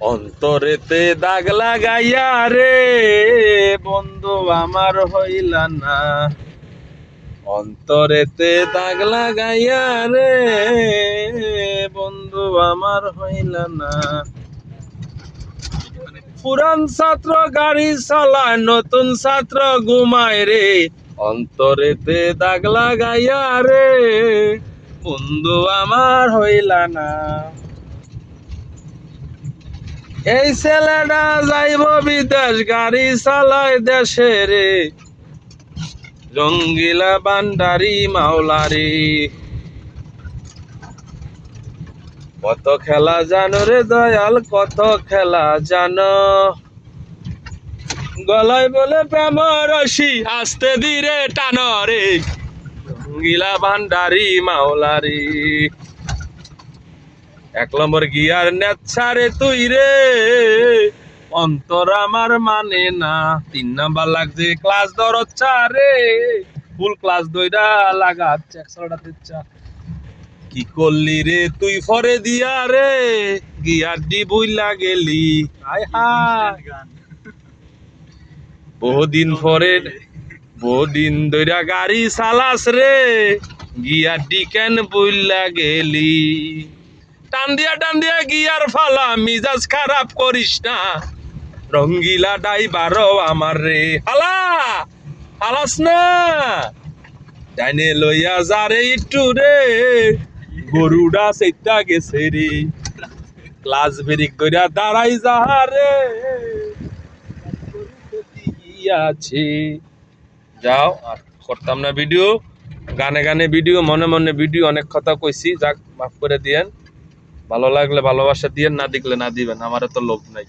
অন্তরেতে দাগ লাগাইয়া রে, বন্ধু আমার হইলা না। অন্তরেতে দাগ লাগাইয়া রে, বন্ধু আমার হইলা না। পুরান ছাত্র গাড়ি চালায়, নতুন ছাত্র ঘুমায় রে। অন্তরেতে দাগ লাগাইয়া রে, বন্ধু আমার হইলা না। এই ছেলেটা যাইব বিদেশ, গাড়ি চালায় দেশে রে। রঙ্গিলা বান্ডারি মাওলারি। কত খেলা জানো রে দয়াল, কত খেলা জানো। গলায় বলে প্রেম রশি, আস্তে ধীরে টানো রে। রঙ্গিলা ভান্ডারি মাওলারি। এক নম্বর গিয়ার নেচ্ছারে তুই রে। অন্তর আমার মানে না। তিন নাম্বার লাগছে ক্লাস ধরচ্ছা রে ফুল ক্লাস দইরা লাগাচ্ছে একশোটা দিচ্ছা কি করলি রে তুই ফরে দিয়া রে? গিয়ার দি বুইলা গেলি। হায় হায়। বহুদিন পরে বহুদিন ধইরা গাড়ি চালাস রে। গিয়ার দি কেন বুইলা গেলি? টান দিয়া টান দিয়া গিয়ার ফালা, মিজাজ খারাপ করিস না। রঙ্গিলা ডাইবারও আমার রে। হালা হালাস না। ডাইনে লইয়া যারে একটু রে। গরুডা সেটা গেছে রে। ক্লাস বেরিক কইরা দাঁড়াই যাহারে আছে। যাও, আর করতাম না ভিডিও। গানে গানে ভিডিও, মনে মনে ভিডিও অনেক কথা কইছি। যাক, মাফ করে দিয়েন। ভালো লাগলে ভালোবাসা দিয়েন না দেখলে না দিবেন আমার তো লোভ নাই।